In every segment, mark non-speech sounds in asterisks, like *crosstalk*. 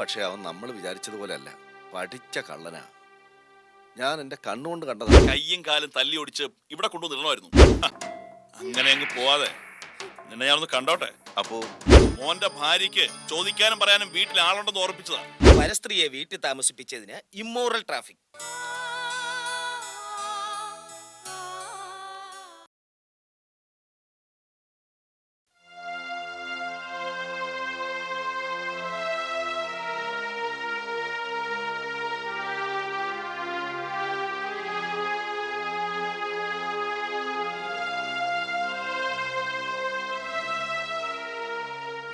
പക്ഷെ അവൻ നമ്മൾ വിചാരിച്ചതുപോലെയല്ല. പഠിച്ച കള്ളനാ. ഞാൻ എന്റെ കണ്ണുകൊണ്ട് കണ്ടതാ കയ്യും കാലും തല്ലി ഒടിച്ച് ഇവിടെ കൊണ്ടു നിടണമായിരുന്നു അങ്ങനെ അങ്ങ് പോവാതെ. നിന്നെ ഞാനൊന്ന് കണ്ടോട്ടെ? അപ്പോ? മോന്റെ ഭാര്യക്ക് ചോദിക്കാനും പറയാനും വീട്ടിൽ ആളുണ്ടെന്ന് ഓർപ്പിച്ചതാ. പരസ്ത്രീയെ വീട്ടിൽ താമസിപ്പിച്ചതിന് ഇമ്മോറൽ ട്രാഫിക്.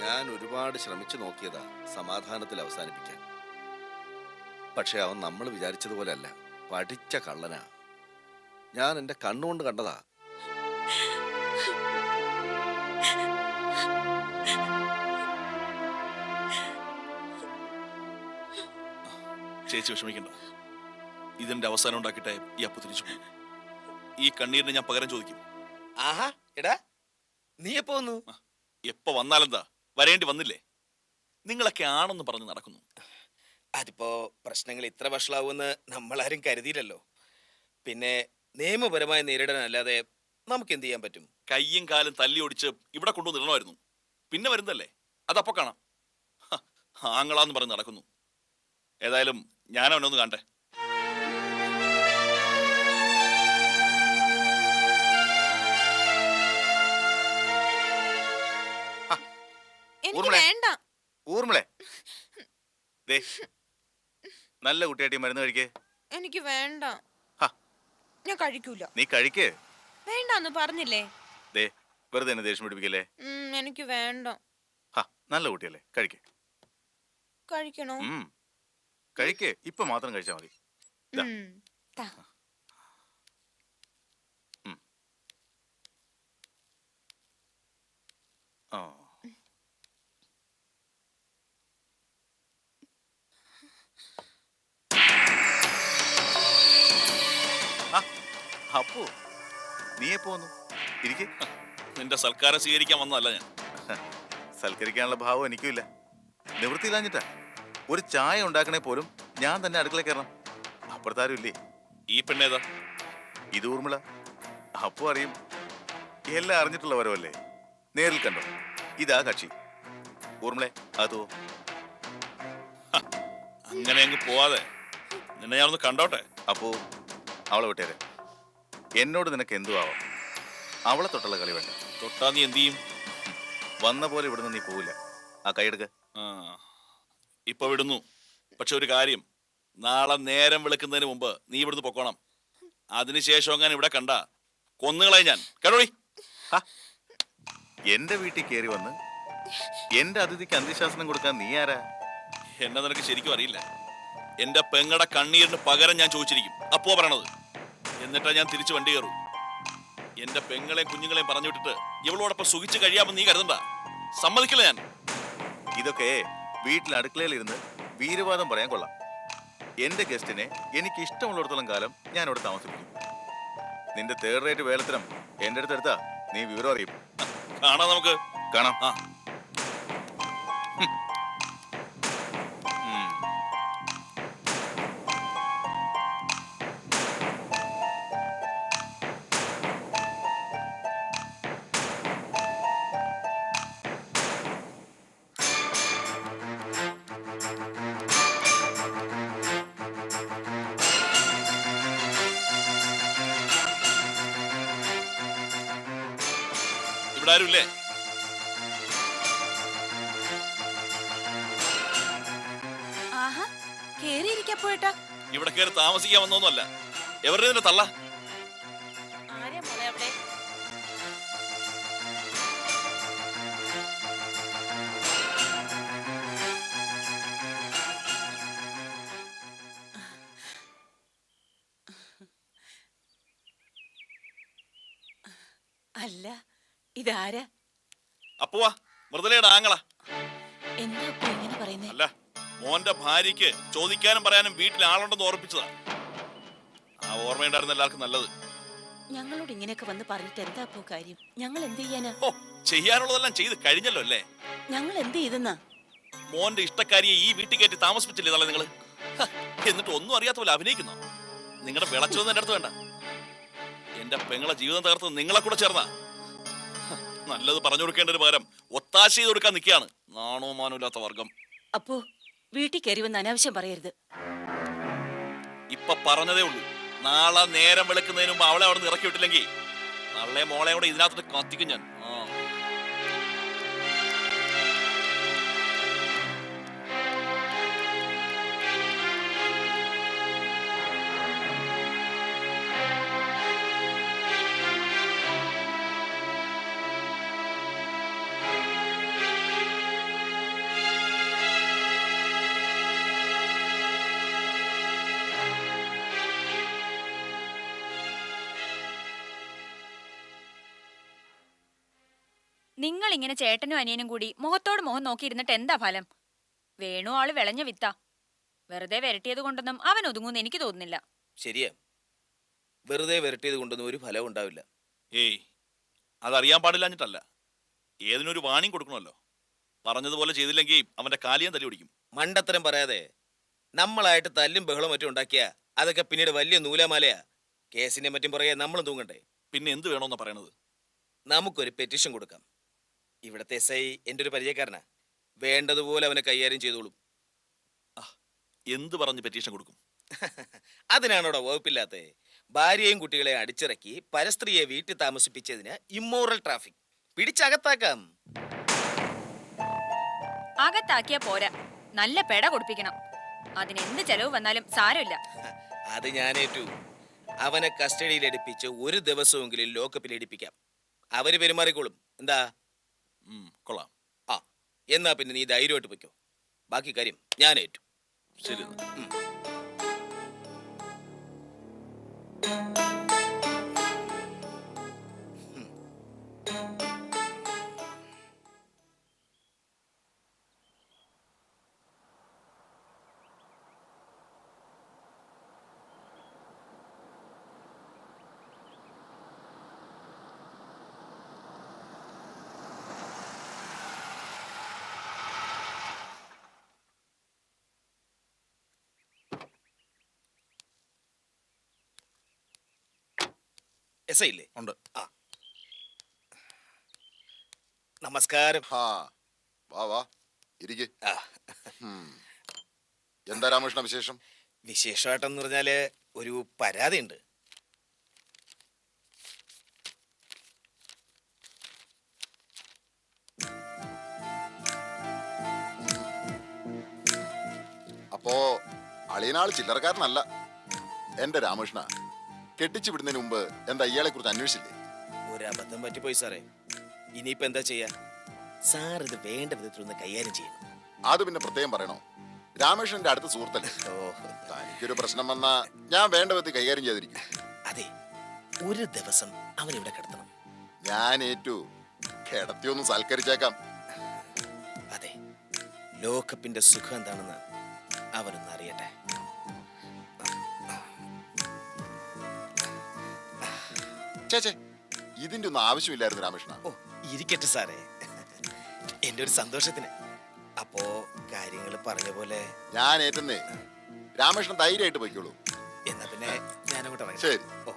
ഞാൻ ഒരുപാട് ശ്രമിച്ചു നോക്കിയതാ സമാധാനത്തിൽ അവസാനിപ്പിക്കാൻ. പക്ഷെ അവൻ നമ്മൾ വിചാരിച്ചതുപോലെയല്ല. പഠിച്ച കള്ളനാ. ഞാൻ എന്റെ കണ്ണുകൊണ്ട് കണ്ടതാ. ചേച്ചി വിഷമിക്കണ്ട. ഇതിന്റെ അവസാനം ഉണ്ടാക്കിട്ടെ ഈ അപ്പു തിരിച്ചു പോകും. ഈ കണ്ണീരിന് ഞാൻ പകരം ചോദിക്കും. ആഹാ എടാ നീ എപ്പോ വന്നു? എപ്പോ വന്നാലെന്താ? വരേണ്ടി വന്നില്ലേ? നിങ്ങളൊക്കെ ആണെന്ന് പറഞ്ഞ് നടക്കുന്നു. അതിപ്പോ പ്രശ്നങ്ങൾ ഇത്ര വഷളാവുമെന്ന് നമ്മളാരും കരുതിയില്ലല്ലോ. പിന്നെ നിയമപരമായി നേരിടാനല്ലാതെ നമുക്ക് എന്ത് ചെയ്യാൻ പറ്റും? കയ്യും കാലും തല്ലി ഒടിച്ച് ഇവിടെ കൊണ്ടുവന്നിടണമായിരുന്നു പിന്നെ വരുന്നല്ലേ അതപ്പോ കാണാം. ആങ്ങളാന്ന് പറഞ്ഞ് നടക്കുന്നു. ഏതായാലും ഞാൻ അവനൊന്ന് കാണട്ടെ. ഊർമിളെ. വേണ്ട. ഊർമിളെ. ദേ നല്ല കുട്ടിയായിട്ട് ഈ മരുന്ന് കഴിക്കേ. എനിക്ക് വേണ്ട. ഞാൻ കഴിക്കൂല. നീ കഴിക്കേ. വേണ്ടെന്ന് പറഞ്ഞില്ലേ? ദേ വെറുതെ എന്നെ ദേഷ്യം പിടിപ്പിക്കല്ലേ? എനിക്ക് വേണ്ട. നല്ല കുട്ടിയല്ലേ. കഴിക്കേ. കഴിക്കണോ? കഴിക്കേ. ഇപ്പൊ മാത്രം കഴിച്ചാൽ മതി. ആ, അപ്പു നീ എപ്പോ വന്നു ഇരിക്കേ നിന്റെ സൽക്കാരം സ്വീകരിക്കാൻ വന്നതല്ല ഞാൻ. സൽക്കരിക്കാനുള്ള ഭാവം എനിക്കുമില്ല. നിവൃത്തിയില്ലാഞ്ഞിട്ടാ. ഒരു ചായ ഉണ്ടാക്കണേ പോലും ഞാൻ തന്നെ അടുക്കള കയറണം. അപ്പുറത്താരും ഇല്ലേ? ഈ പെണ്ണേതാ? ഇത് ഊർമിള. അപ്പോ അറിയും. എല്ലാം അറിഞ്ഞിട്ടുള്ളവരല്ലേ? നേരിൽ കണ്ടോ? ഇതാ കക്ഷി. ഊർമിളെ അതോ അങ്ങനെ അങ്ങ് പോവാതെ. നിന്നെ ഞാനൊന്ന് കണ്ടോട്ടെ? അപ്പോ അവളെ വിട്ടേരെ. എന്നോട് നിനക്ക് എന്തുവാവാം അവളെ തൊട്ടുള്ള കളി വേണ്ട. തൊട്ടാ നീ എന്ത് ചെയ്യും? വന്ന പോലെ ഇവിടുന്ന് നീ പോവില്ല. ആ കൈയെടുക്ക ഇപ്പൊ വിടുന്നു. പക്ഷെ ഒരു കാര്യം നാളെ നേരം വിളിക്കുന്നതിന് മുമ്പ് നീ ഇവിടുന്ന് പൊക്കോണം. അതിനുശേഷം അങ്ങനെ ഇവിടെ കണ്ട കൊന്നുകളെ ഞാൻ. കേട്ടോളി എന്റെ വീട്ടിൽ കയറി വന്ന് എന്റെ അതിഥിക്ക് അന്ത്യശാസനം കൊടുക്കാൻ നീ ആരാ? എന്നെ നിനക്ക് ശരിക്കും അറിയില്ല. എന്റെ പെങ്ങടെ കണ്ണീരിന് പകരം ഞാൻ ചോദിച്ചിരിക്കും. അപ്പോ പറയണത്. എന്നിട്ടാ ഞാൻ തിരിച്ചു വണ്ടി കയറും. എന്റെ പെങ്ങളെയും കുഞ്ഞുങ്ങളെയും പറഞ്ഞു വിട്ടിട്ട് ഇവളോടൊപ്പം സുഖിച്ച് കഴിയാമെന്ന് നീ കരുതണ്ട സമ്മതിക്കില്ല ഞാൻ. ഇതൊക്കെ വീട്ടിൽ അടുക്കളയിലിരുന്ന് വീരവാദം പറയാൻ കൊള്ളാം. എന്റെ ഗസ്റ്റിനെ എനിക്ക് ഇഷ്ടമുള്ളിടത്തോളം കാലം ഞാൻ ഇവിടെ താമസിപ്പിക്കും. നിന്റെ തേർഡ് റേറ്റ് വേലത്തിനും എന്റെ അടുത്ത് എടുത്താ നീ വിവരം അറിയും. കാണാം നമുക്ക്. കാണാം. ആ. ഇവിടെ ആരുമില്ലേ? ഇവിടെ കയറി താമസിക്കാൻ വന്നോന്നല്ല എവരുടെ ഇതിന്റെ തള്ള? അല്ല ഇതാരാ? അപ്പുവാ മൃദുലയുടെ ആങ്ങള. എന്താ ഇപ്പൊ ഇങ്ങനെ പറയുന്നേ? അല്ല മോന്റെ ഭാര്യയ്ക്ക് ചോദിക്കാനും പറയാനും വീട്ടിൽ ആളുണ്ടെന്ന് ഓർപ്പിച്ചതാ. ആ ഓർമ്മയുണ്ടായിരുന്ന എല്ലാവർക്കും നല്ലത്. ഞങ്ങളോട് ഇങ്ങനെയൊക്കെ വന്ന് പറഞ്ഞിട്ട് എന്താ പോ കാര്യം? ഞങ്ങൾ എന്ത് ചെയ്യാനാ? ഓ ചെയ്യാനുള്ളതെല്ലാം ചെയ്ത് കഴിഞ്ഞല്ലോ അല്ലേ? ഞങ്ങൾ എന്ത് ചെയ്തെന്നാ? മോന്റെ ഇഷ്ടക്കാരിയെ ഈ വീട്ടിൽ കയറ്റി താമസിപ്പിച്ചില്ലേ നിങ്ങൾ? ഹ, എന്നിട്ട് ഒന്നും അറിയാത്ത പോലെ അഭിനയിക്കുന്നു? നിങ്ങളുടെ വിളച്ചൊന്നും എന്റെ അടുത്ത് വേണ്ട. എന്റെ പെങ്ങളെ ജീവിതം തകർത്ത് നിങ്ങളെ കൂടെ ചേർന്ന. നല്ലത് പറഞ്ഞു കൊടുക്കേണ്ട ഒരു പകരം ഒത്താശ ചെയ്ത് കൊടുക്കാൻ നിൽക്കുകയാണ്. നാണോ മാനോ ഇല്ലാത്ത വർഗം. അപ്പോ വീട്ടിൽ കയറി വന്ന് അനാവശ്യം പറയരുത്. ഇപ്പൊ പറഞ്ഞതേ ഉള്ളൂ. നാളെ നേരം വെളുക്കുന്നതിന് മുമ്പ് അവളെ അവിടെ നിന്ന് ഇറക്കി വിട്ടില്ലെങ്കിൽ നാളെ മോളെ കൂടെ ഇതിനകത്തോട്ട് കത്തിക്കും ഞാൻ. ആ. നിങ്ങൾ ഇങ്ങനെ ചേട്ടനും അനിയനും കൂടി മുഖത്തോട് മുഖം നോക്കിയിരുന്നിട്ട് എന്താ ഫലം? വേണു ആൾ വിളഞ്ഞ വിത്താ. വെറുതെ വരട്ടിയത് കൊണ്ടൊന്നും അവൻ ഒതുങ്ങുമെന്ന് എനിക്ക് തോന്നുന്നില്ല. ശരിയാ. വെറുതെ വരട്ടിയത് കൊണ്ടൊന്നും ഒരു ഫലവും ഉണ്ടാവില്ല. ഏയ് അതറിയാൻ പാടില്ലാഞ്ഞിട്ടല്ല. ഏതിനൊരു വാണിംഗ് കൊടുക്കണമല്ലോ. പറഞ്ഞതുപോലെ ചെയ്തില്ലെങ്കിൽ അവന്റെ കാലിയം തല്ലി പിടിക്കും മണ്ടത്തരം പറയാതെ നമ്മളായിട്ട് തല്ലും ബഹളം മറ്റും ഉണ്ടാക്കിയ അതൊക്കെ പിന്നീട് വലിയ നൂലാമാലയാ. കേസിനെ മറ്റും പുറകെ നമ്മളും തൂങ്ങണ്ടേ. പിന്നെ എന്ത് വേണമെന്നാ പറയണത്? നമുക്കൊരു പെറ്റിഷൻ കൊടുക്കാം. ഇവിടത്തെ എസ് ഐ എന്റെ ഒരു പരിചയക്കാരനാ. വേണ്ടതുപോലെ അവനെ കൈകാര്യം ചെയ്തോളും. എന്ത് പറഞ്ഞ് പെറ്റീഷൻ കൊടുക്കും? *laughs* അതിനാണോടോ വകുപ്പില്ലാത്ത? ഭാര്യയും കുട്ടികളെ അടിച്ചിറക്കി പരസ്ത്രീയെ വീട്ടിൽ താമസിപ്പിച്ചതിന് ഇമ്മോറൽ ട്രാഫിക് പിടിച്ചകത്താക്കാം. അകത്താക്കിയ പോരാ. നല്ല പെട കൊടുപ്പിക്കണം. അതിന് എന്ത് ചെലവ് വന്നാലും സാരമില്ല. *laughs* അത് ഞാനേറ്റു. അവനെ കസ്റ്റഡിയിൽ എടുപ്പിച്ച് ഒരു ദിവസമെങ്കിലും ലോക്കപ്പിൽ എടുപ്പിക്കാം അവർ പെരുമാറിക്കോളും. എന്താ? കൊള്ളാം. ആ എന്നാ പിന്നെ നീ ധൈര്യമായിട്ട് പൊയ്ക്കോ. ബാക്കി കാര്യം ഞാൻ ഏറ്റു. ശരി. എന്നാ. എസ് ഐ ഇല്ലേ? ഉണ്ട്. ആ. നമസ്കാരം. വാ വാ. ഇരിക്ക്. ആ. ഹും. എന്താ രാമകൃഷ്ണ വിശേഷം? വിശേഷമായിട്ടെന്ന് പറഞ്ഞാൽ ഒരു പരാതിയുണ്ട്. അപ്പോ അളിയനാൾ ചില്ലറക്കാരനല്ല. എന്റെ രാമകൃഷ്ണ. കെട്ടിച്ചു വിടുന്നതിന് മുമ്പ് എന്താ ഇയാളെ കുറിച്ച് അന്വേഷിച്ചില്ലേ? ഒരു അബദ്ധം പറ്റിപ്പോയി സാറേ. ഇനിയിപ്പോ എന്താ ചെയ്യാ? സാർ ഇത് വേണ്ട വിധത്തിൽ ഒന്ന് കൈകാര്യം ചെയ്യണം. അത് പിന്നെ പ്രത്യേകം പറയണോ? രാമേഷന്റെ അടുത്ത സുഹൃത്തല്ലേ? തനിക്കൊരു പ്രശ്നം വന്നാ ഞാൻ വേണ്ട വിധത്തിൽ കൈകാര്യം ചെയ്തിരിക്കും അതെ ഒരു ദിവസം അവൻ ഇവിടെ കിടത്തണം. ഞാൻ ഏറ്റു കിടത്തിയൊന്ന് സൽക്കരിച്ചേക്കാം. അതെ ലോകപ്പിന്റെ സുഖം എന്താണെന്ന് അവനൊന്ന് അറിയട്ടെ. ചേച്ചേ ഇതിന്റെ ഒന്നും ആവശ്യമില്ലായിരുന്നു രാമകൃഷ്ണ. ഓ ഇരിക്കട്ടെ സാറേ. എന്റെ ഒരു സന്തോഷത്തിന്. അപ്പോ കാര്യങ്ങൾ പറഞ്ഞ പോലെ ഞാൻ ഏറ്റുന്നേ രാമകൃഷ്ണൻ ധൈര്യമായിട്ട് പോയിക്കോളൂ. എന്നാ പിന്നെ ഞാനങ്ങോട്ട് ഇറങ്ങി ശരി. ഓ.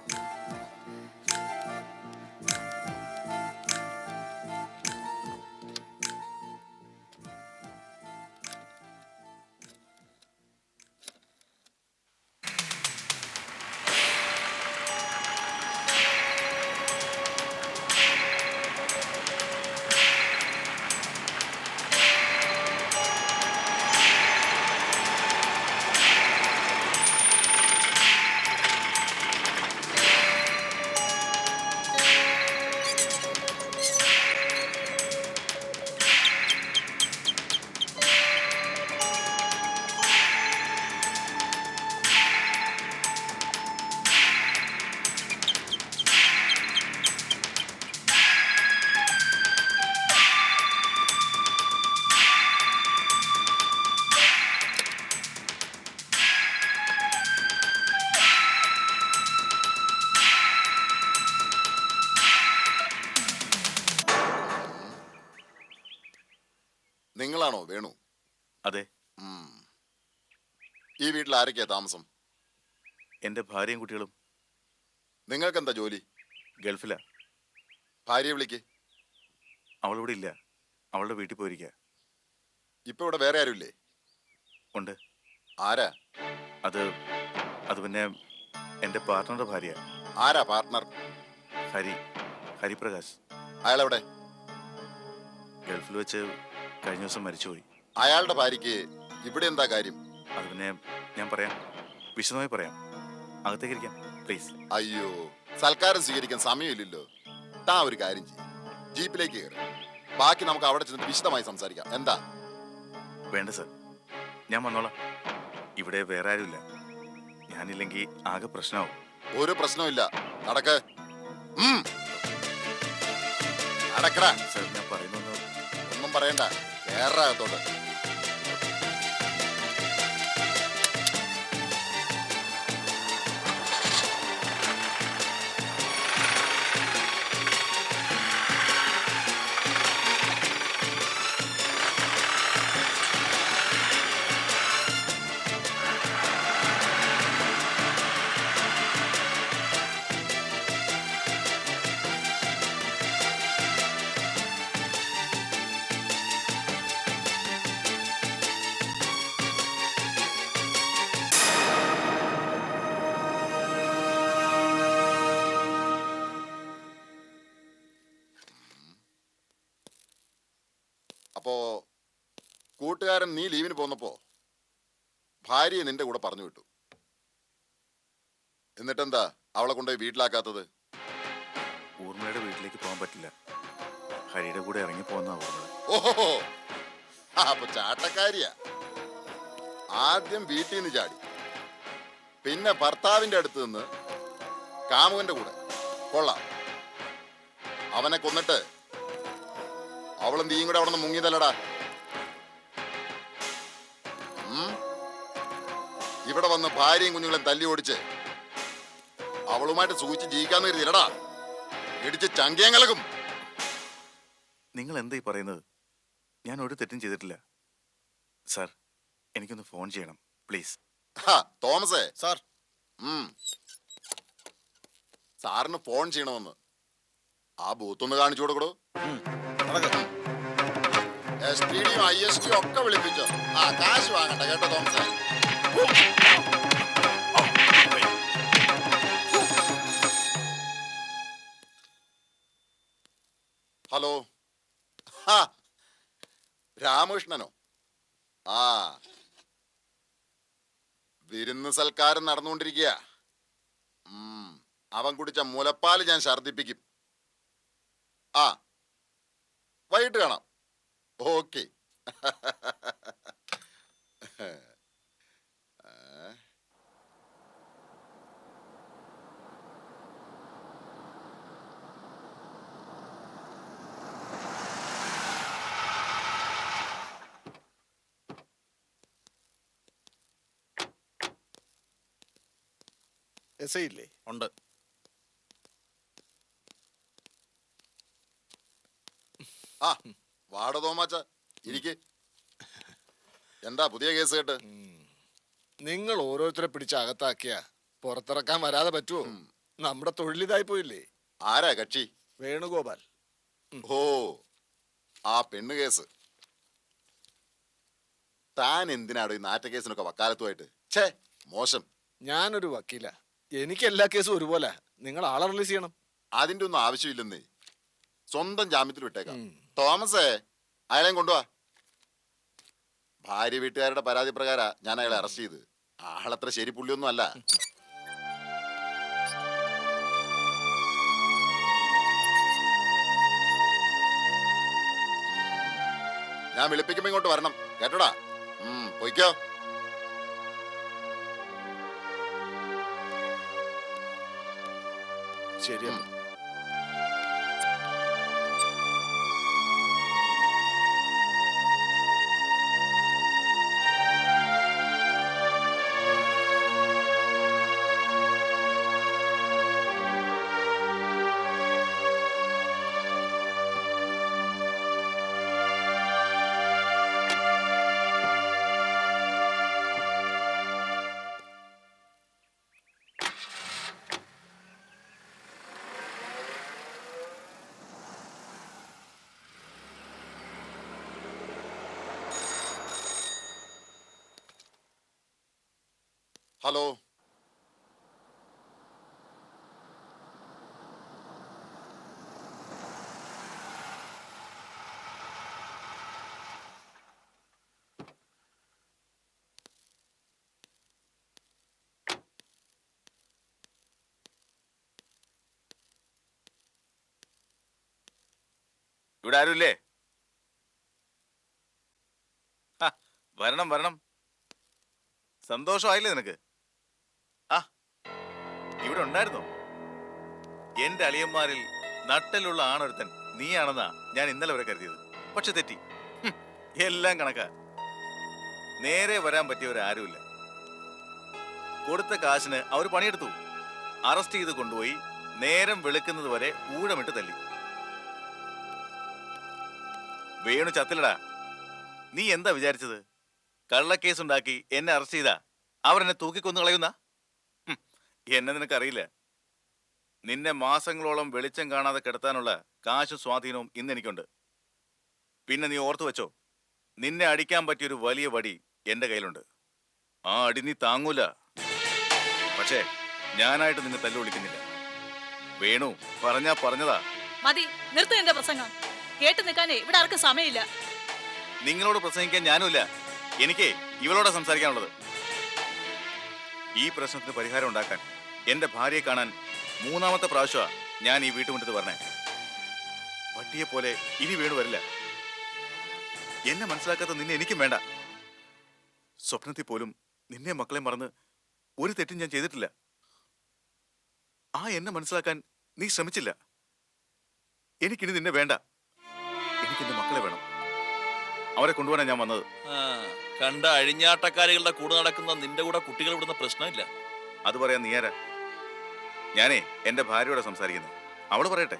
വീട്ടിൽ ആരൊക്കെയാ താമസം? എന്റെ ഭാര്യയും കുട്ടികളും. നിങ്ങൾക്ക് എന്താ ജോലി? ഗൾഫിലാ. ഭാര്യയെ വിളിക്ക്. അവളിവിടെ ഇല്ല. അവളുടെ വീട്ടിൽ പോയിരിക്കുക ഇപ്പൊ ഇവിടെ വേറെ ആരുമില്ലേ? ഉണ്ട്. ആരാ? അത് അത് പിന്നെ എന്റെ പാർട്ട്ണറുടെ ഭാര്യ ആരാ പാർട്ട്ണർ? ഹരി ഹരിപ്രകാശ്. അയാളെവിടെ? ഗൾഫിൽ വെച്ച് കഴിഞ്ഞ ദിവസം മരിച്ചുപോയി. അയാളുടെ ഭാര്യയ്ക്ക് ഇവിടെ എന്താ കാര്യം? അത് പിന്നെ ഞാൻ പറയാം. വിശദമായി പറയാം. അകത്തേക്ക് ഇരിക്കാം പ്ലീസ് അയ്യോ സൽക്കാരം സ്വീകരിക്കാൻ സമയമില്ലല്ലോ. താ ഒരു കാര്യം ചെയ്യും. ജീപ്പിലേക്ക് കയറി. ബാക്കി നമുക്ക് അവിടെ ചെന്നിട്ട് വിശദമായി സംസാരിക്കാം. എന്താ? വേണ്ട സർ ഞാൻ വന്നോളാം. ഇവിടെ വേറെ ആരുമില്ല. ഞാനില്ലെങ്കിൽ ആകെ പ്രശ്നമാവും. ഒരു പ്രശ്നമില്ല നടക്ക്. നടക്കടാ. സർ ഞാൻ പറയുന്നത് ഒന്നും പറയണ്ട. കേറകത്തോട്ട് കൂട്ടുകാരൻ നീ ലീവിന് പോന്നപ്പോ ഭാര്യയെ നിന്റെ കൂടെ പറഞ്ഞു വിട്ടു. എന്നിട്ടെന്താ അവളെ കൊണ്ടുപോയി വീട്ടിലാക്കാത്തത്? ഊർമിളയുടെ വീട്ടിലേക്ക് പോകാൻ പറ്റില്ല. ഹരിയുടെ കൂടെ ഇറങ്ങി പോകുന്ന ഊർമിള ഓഹോ! അപ്പൊ ചാട്ടക്കാരിയാ. ആദ്യം വീട്ടിൽ നിന്ന് ചാടി. പിന്നെ ഭർത്താവിന്റെ അടുത്ത് നിന്ന് കാമുകന്റെ കൂടെ. കൊള്ളാം. അവനെ കൊന്നിട്ട് അവളും നീയും കൂടെ അവിടെ നിന്ന് മുങ്ങിയതല്ലടാ. ഇവിടെ വന്ന് ഭാര്യയും കുഞ്ഞുങ്ങളെ തല്ലി ഓടിച്ച് അവളുമായിട്ട് സൂചിച്ച് ജീവിക്കാന്ന് കരുതിയില്ലടാ ഇടിച്ച് ചങ്കയം കലകും നിങ്ങൾ എന്താ ഈ പറയുന്നത്? ഞാൻ ഒരു തെറ്റും ചെയ്തിട്ടില്ല. സാർ എനിക്കൊന്ന് ഫോൺ ചെയ്യണം പ്ലീസ്. തോമസേ. സാർ. സാറിന് ഫോൺ ചെയ്യണമെന്ന്. ആ ബൂത്ത് ഒന്ന് കാണിച്ചു കൊടുക്കടോ. എസ് ടി ഡിയും ഐ എസ് ടിയും ഒക്കെ വിളിപ്പിച്ചോ. ആ കാശ് വാങ്ങണ്ട കേട്ടോ തോമസേ. ഹലോ. രാമകൃഷ്ണനോ? ആ. വിരുന്ന് സൽക്കാരം നടന്നുകൊണ്ടിരിക്കുക അവൻ കുടിച്ച മുലപ്പാൽ ഞാൻ ഛർദിപ്പിക്കും ആ. വൈകിട്ട് കാണാം. ഓക്കെ. *laughs* എസ് ഐ ഇല്ലേ ഉണ്ട്. ആ വാട തോമാച്ച ഇരിക്ക്. എന്താ പുതിയ കേസ് കേട്ട്? നിങ്ങൾ ഓരോരുത്തരെ പിടിച്ച് അകത്താക്കിയ പുറത്തിറക്കാൻ വരാതെ പറ്റുമോ നമ്മുടെ തൊഴിലിതായി പോയില്ലേ? ആരാ കക്ഷി? വേണുഗോപാൽ. ഓ ആ പെണ്ണ് കേസ്. താൻ എന്തിനാടോ ഈ നാറ്റ കേസിനൊക്കെ വക്കാലത്തുമായിട്ട്? ഛേ മോശം. ഞാനൊരു വക്കീല. എനിക്ക് എല്ലാ കേസും ഒരുപോലെ. നിങ്ങൾ ആളെ റിലീസ് ചെയ്യണം. അതിന്റെ ഒന്നും ആവശ്യമില്ലെന്നേ. സ്വന്തം ജാമ്യത്തിൽ വിട്ടേക്കാം. തോമസേ അയാളെയും കൊണ്ടുവാ. ഭാര്യ വീട്ടുകാരുടെ പരാതി പ്രകാര ഞാൻ അയാളെ അറസ്റ്റ് ചെയ്ത്. ആളത്ര ശരി പുള്ളിയൊന്നും അല്ല. *laughs* ഞാൻ വിളിപ്പിക്കുമ്പോ ഇങ്ങോട്ട് വരണം. കേട്ടോടാ? ഉം പൊയ്ക്കോ ശരിയല്ല ഹലോ ഇവിടെ ആരുമില്ലേ? വരണം വരണം. സന്തോഷമായില്ലേ നിനക്ക്? ഇവിടെ ഉണ്ടായിരുന്നോ? എന്റെ അളിയന്മാരിൽ നട്ടലുള്ള ആണൊരുത്തൻ നീയാണെന്നാ ഞാൻ ഇന്നലെ വരെ കരുതിയത്. പക്ഷെ തെറ്റി. എല്ലാം കണക്കാ. നേരെ വരാൻ പറ്റിയവരാരുമില്ല. കൊടുത്ത കാശിന് അവർ പണിയെടുത്തു. അറസ്റ്റ് ചെയ്ത് കൊണ്ടുപോയി നേരം വെളുക്കുന്നത് വരെ ഊഴമിട്ട് തല്ലി. വേണു ചത്തിലടാ നീ എന്താ വിചാരിച്ചത്? കള്ളക്കേസുണ്ടാക്കി എന്നെ അറസ്റ്റ് ചെയ്താ? അവരെന്നെ തൂക്കിക്കൊന്നു കളയുന്ന എന്നെ നിനക്കറിയില്ല? നിന്നെ മാസങ്ങളോളം വെളിച്ചം കാണാതെ കിടത്താനുള്ള കാശും സ്വാധീനവും ഇന്ന് എനിക്കുണ്ട്. പിന്നെ നീ ഓർത്തു വെച്ചോ നിന്നെ അടിക്കാൻ പറ്റിയൊരു വലിയ വടി എന്റെ കയ്യിലുണ്ട്. ആ അടി നീ താങ്ങൂല. പക്ഷേ ഞാനായിട്ട് നിന്നെ തല്ലു വിളിക്കുന്നില്ല. വേണു പറഞ്ഞാ പറഞ്ഞതാ. മതി നിർത്തു എന്റെ പ്രസംഗം. കേട്ട് നിൽക്കാനേ ഇവിടെ ആർക്കും സമയമില്ല. നിങ്ങളോട് പ്രസംഗിക്കാൻ ഞാനുമില്ല. എനിക്ക് ഇവളോട് സംസാരിക്കാനുള്ളത്. ഈ പ്രശ്നത്തിന് പരിഹാരം ഉണ്ടാക്കാൻ എന്റെ ഭാര്യയെ കാണാൻ മൂന്നാമത്തെ പ്രാവശ്യ ഞാൻ ഈ വീട്ടുമുറ്റത്ത് പറഞ്ഞേ വട്ടിയെ പോലെ ഇനി വീട് വരില്ല. എന്നെ മനസ്സിലാക്കാത്ത നിന്നെ എനിക്കും വേണ്ട. സ്വപ്നത്തിൽ പോലും നിന്നെ മക്കളെ മറന്ന് ഒരു തെറ്റും ഞാൻ ചെയ്തിട്ടില്ല. ആ എന്നെ മനസ്സിലാക്കാൻ നീ ശ്രമിച്ചില്ല. എനിക്കിനി നിന്നെ വേണ്ട. എനിക്ക് എന്റെ മക്കളെ വേണം. അവരെ കൊണ്ടുപോകാൻ ഞാൻ വന്നത്. കണ്ട അഴിഞ്ഞാട്ടക്കാരികളുടെ കൂടെ നടക്കുന്ന നിന്റെ കൂടെ കുട്ടികൾ ഇവിടുന്ന പ്രശ്നമില്ല. അത് പറയാൻ നീ ആരാ? ഞാനേ എന്റെ ഭാര്യയോടെ സംസാരിക്കുന്നത് അവൾ പറയട്ടെ.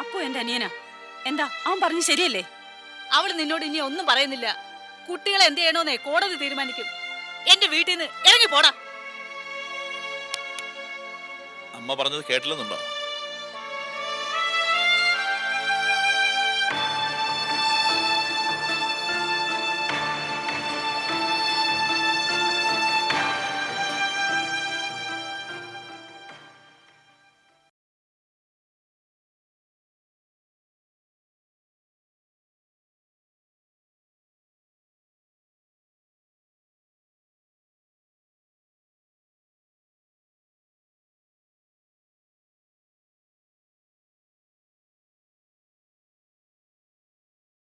അപ്പോ എന്റെ അനിയനാ? എന്താ അവൻ പറഞ്ഞു ശരിയല്ലേ? അവൾ നിന്നോട് ഇനി ഒന്നും പറയുന്നില്ല. കുട്ടികളെ എന്ത് ചെയ്യണോന്നേ കോടതി തീരുമാനിക്കും. എന്റെ വീട്ടിൽ നിന്ന് ഇറങ്ങി പോടാ അമ്മ പറഞ്ഞത് കേട്ടില്ലെന്നുണ്ടോ?